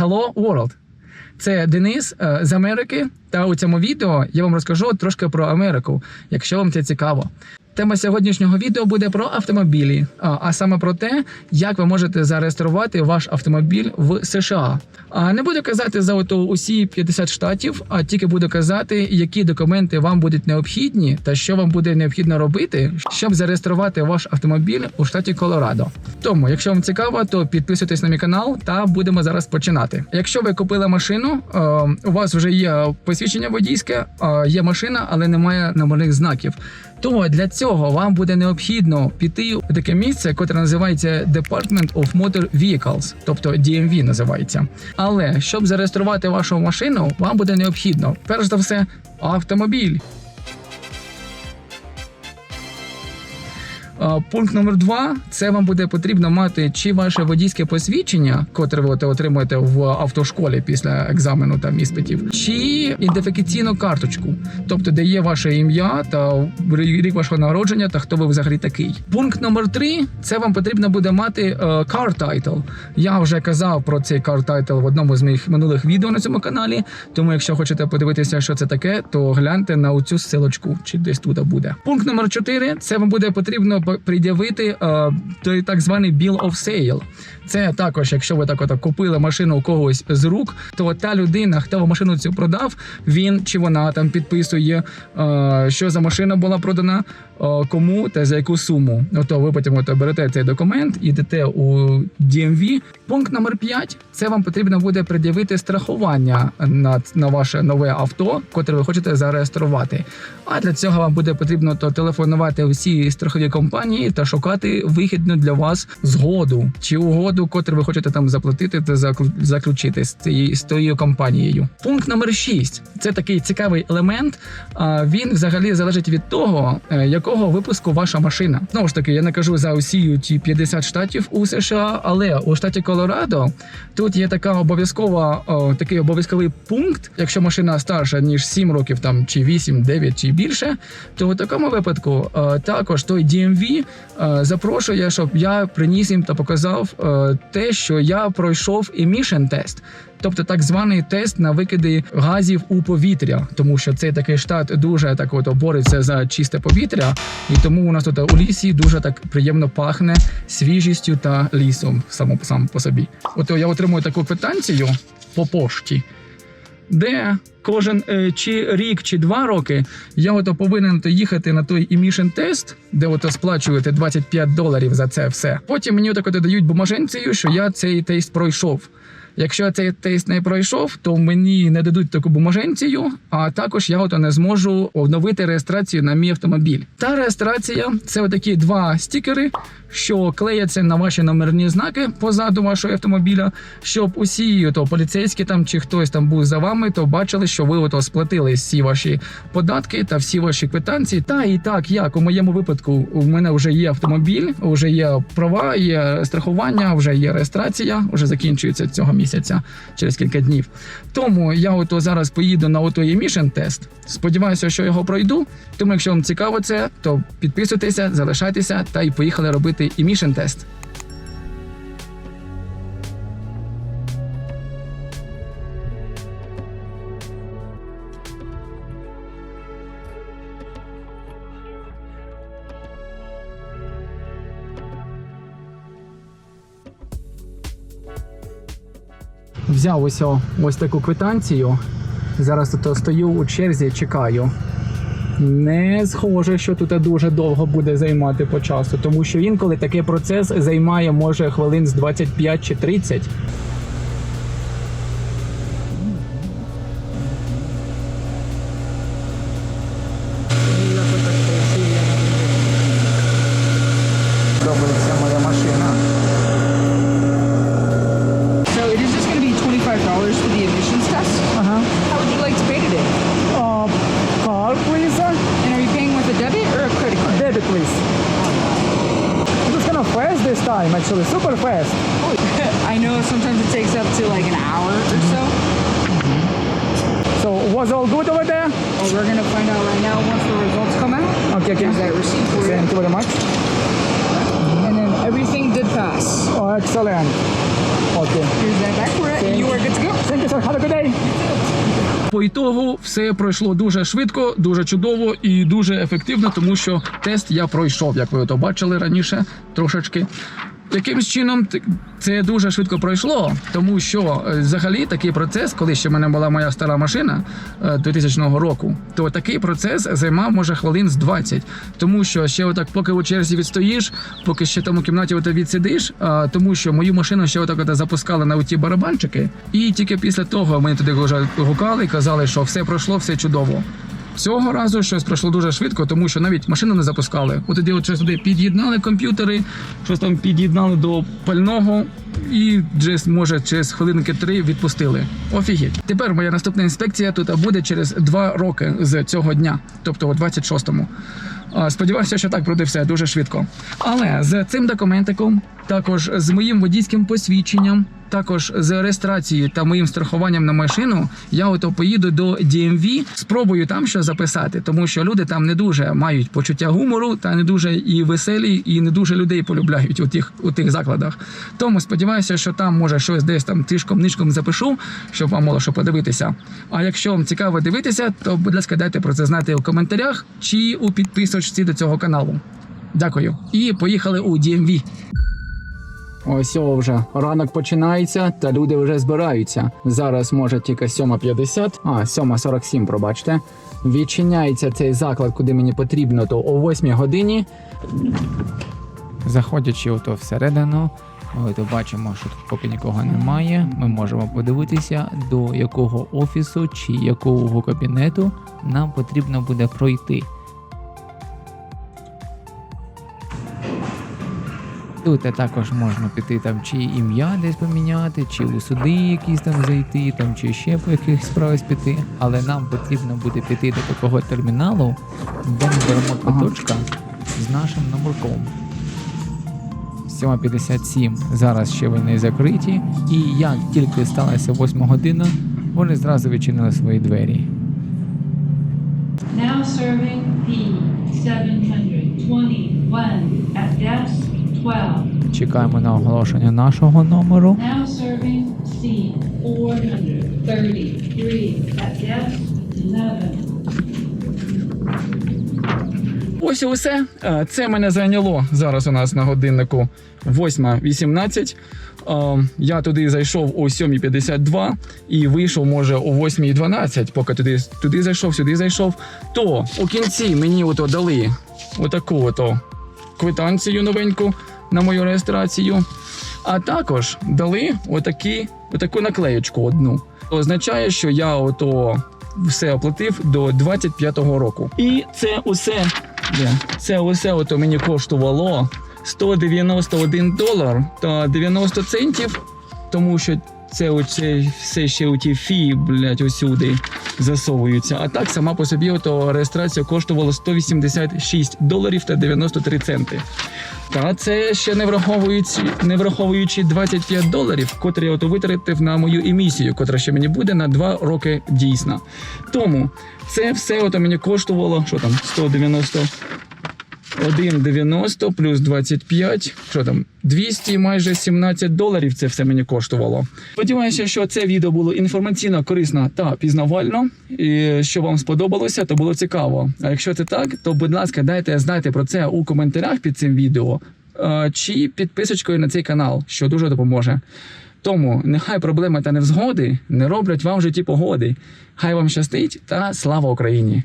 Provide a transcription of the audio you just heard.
Hello World. Це Денис е, з Америки. Та у цьому відео я вам розкажу трошки про Америку, якщо вам це цікаво. Тема сьогоднішнього відео буде про автомобілі, а, а саме про те, як ви можете зареєструвати ваш автомобіль в США. А не буду казати за ото усі 50 штатів, а тільки буду казати, які документи вам будуть необхідні та що вам буде необхідно робити, щоб зареєструвати ваш автомобіль у штаті Колорадо. Тому, якщо вам цікаво, то підписуйтесь на мій канал та будемо зараз починати. Якщо ви купили машину, е, у вас вже є посвідчення водійське, е, є машина, але немає номерних знаків. То для цього вам буде необхідно піти в таке місце, яке називається Department of Motor Vehicles, тобто DMV називається. Але щоб зареєструвати вашу машину, вам буде необхідно перш за все автомобіль. Пункт номер два це вам буде потрібно мати чи ваше водійське посвідчення, котре ви отримуєте в автошколі після екзамену там іспитів, чи ідентифікаційну карточку, тобто де є ваше ім'я та рік вашого народження, та хто ви взагалі такий. Пункт номер три це вам потрібно буде мати е, car title. Я вже казав про цей car title в одному з моїх минулих відео на цьому каналі. Тому, якщо хочете подивитися, що це таке, то гляньте на цю силочку, чи десь тут буде. Пункт номер 4 це вам буде потрібно по- пред'явити е, той так званий bill of sale. Це також, якщо ви так от купили машину у когось з рук, то та людина, хто машину цю продав, він чи вона там підписує, е, що за машина була продана, е, кому та за яку суму. Ото ви потім от берете цей документ, йдете у DMV. Пункт номер 5 – це вам потрібно буде пред'явити страхування на, на ваше нове авто, котре ви хочете зареєструвати. А для цього вам буде потрібно то телефонувати всі страхові компанії та шукати вигідну для вас згоду чи угоду, котру ви хочете там заплатити та заклю- заключити з цією з тією компанією. Пункт номер 6 – це такий цікавий елемент. Він взагалі залежить від того, е, якого випуску ваша машина. Знову ж таки, я не кажу за усі ті 50 штатів у США, але у штаті Колорадо тут є така обов'язкова такий обов'язковий пункт. Якщо машина старша ніж 7 років, там чи 8, 9 чи більше, то в такому випадку е, також той DMV е, запрошує, щоб я приніс їм та показав е, те, що я пройшов emission тест. Тобто так званий тест на викиди газів у повітря, тому що цей такий штат дуже так от бореться за чисте повітря, і тому у нас тут у лісі дуже так приємно пахне свіжістю та лісом сам, сам по собі. От я отримую таку квитанцію по пошті, де кожен е, чи рік, чи два роки я ото повинен то їхати на той emission тест, де ото сплачуєте 25 доларів за це все. Потім мені тако додають дають бумаженцію, що я цей тест пройшов. Якщо цей тест не пройшов, то мені не дадуть таку бумаженцію, а також я ото не зможу оновити реєстрацію на мій автомобіль. Та реєстрація це отакі два стікери, що клеяться на ваші номерні знаки позаду вашого автомобіля, щоб усі ото поліцейські там чи хтось там був за вами, то бачили, що ви ото сплатили всі ваші податки та всі ваші квитанції. Та і так, як у моєму випадку, у мене вже є автомобіль, вже є права, є страхування, вже є реєстрація, вже закінчується цього місяця через кілька днів. Тому я ото зараз поїду на ото emission тест. Сподіваюся, що його пройду. Тому, якщо вам цікаво це, то підписуйтеся, залишайтеся та й поїхали робити емішен тест. Взяв ось, ось таку квитанцію. Зараз тут стою у черзі, чекаю. Не схоже, що тут дуже довго буде займати по часу, тому що інколи такий процес займає може хвилин з 25 чи 30. Time, actually, super fast. I know sometimes it takes up to like an hour or so. So, was all good over there? Well, we're to find out right now once the results come out. Okay, okay. That receipt for you. Thank you very much. And then everything did pass. Oh, excellent. Окей. Here's that back for it, and you are good to go. Thank you, sir. Have a good day. По ітогу все пройшло дуже швидко, дуже чудово і дуже ефективно, тому що тест я пройшов, як ви то бачили раніше трошечки. Якимсь чином це дуже швидко пройшло, тому що е, взагалі такий процес, коли ще в мене була моя стара машина е, 2000 року, то такий процес займав може хвилин з 20. Тому що ще отак, поки у черзі відстоїш, поки ще там у кімнаті ото відсидиш, тому що мою машину ще отак от запускали на оті барабанчики, і тільки після того ми туди гукали і казали, що все пройшло, все чудово. Цього разу щось пройшло дуже швидко, тому що навіть машину не запускали. От тоді от щось туди під'єднали комп'ютери, щось там під'єднали до пального, і десь, може, через хвилинки три відпустили. Офігеть. Тепер моя наступна інспекція тут буде через два роки з цього дня, тобто у 26-му. Сподіваюся, що так пройде все дуже швидко. Але з цим документиком, також з моїм водійським посвідченням, також з реєстрацією та моїм страхуванням на машину, я ото поїду до DMV, спробую там що записати, тому що люди там не дуже мають почуття гумору, та не дуже і веселі, і не дуже людей полюбляють у тих у тих закладах. Тому сподіваюся, що там може щось десь там тишком нишком запишу, щоб вам було що подивитися. А якщо вам цікаво дивитися, то будь ласка, дайте про це знати у коментарях чи у підписочці до цього каналу. Дякую. І поїхали у DMV. Ось вже ранок починається, та люди вже збираються. Зараз може тільки 7.50, а 7.47, пробачте. Відчиняється цей заклад, куди мені потрібно, то о 8 годині. Заходячи ото всередину, ми то бачимо, що тут поки нікого немає. Ми можемо подивитися, до якого офісу чи якого кабінету нам потрібно буде пройти. Тут також можна піти там чи ім'я десь поміняти, чи у суди якісь там зайти, там чи ще по якихось справах піти. Але нам потрібно буде піти до такого терміналу, де ми беремо квиточка з нашим номерком. 7.57 зараз ще вони закриті, і як тільки сталася 8 година, вони зразу відчинили свої двері. Now serving P721 at desk 12. Чекаємо на оголошення нашого номеру. Now serving C433 at desk 11. Ось і усе. Е, Це мене зайняло зараз у нас на годиннику 8.18. Е, Я туди зайшов о 7.52 і вийшов, може, о 8.12, поки туди, туди зайшов, сюди зайшов. То у кінці мені ото дали отаку ото квитанцію новеньку на мою реєстрацію. А також дали отакі, отаку наклеєчку одну. Означає, що я ото все оплатив до 25-го року. І це усе? Це усе ото мені коштувало 191 долар та 90 центів, тому що це оце все ще у ті фі, блядь, усюди засовуються. А так сама по собі ото реєстрація коштувала 186 доларів та 93 центи. Та це ще не враховуючи, не враховуючи 25 доларів, котрі я витратив на мою емісію, котра ще мені буде на 2 роки дійсна. Тому це все ото мені коштувало, що там, 190 1,90 плюс 25, що там, 200, майже 17 доларів це все мені коштувало. Сподіваюся, що це відео було інформаційно, корисно та пізнавально. І що вам сподобалося, то було цікаво. А якщо це так, то будь ласка, дайте знати про це у коментарях під цим відео е, чи підписочкою на цей канал, що дуже допоможе. Тому нехай проблеми та невзгоди не роблять вам в житті погоди. Хай вам щастить та слава Україні!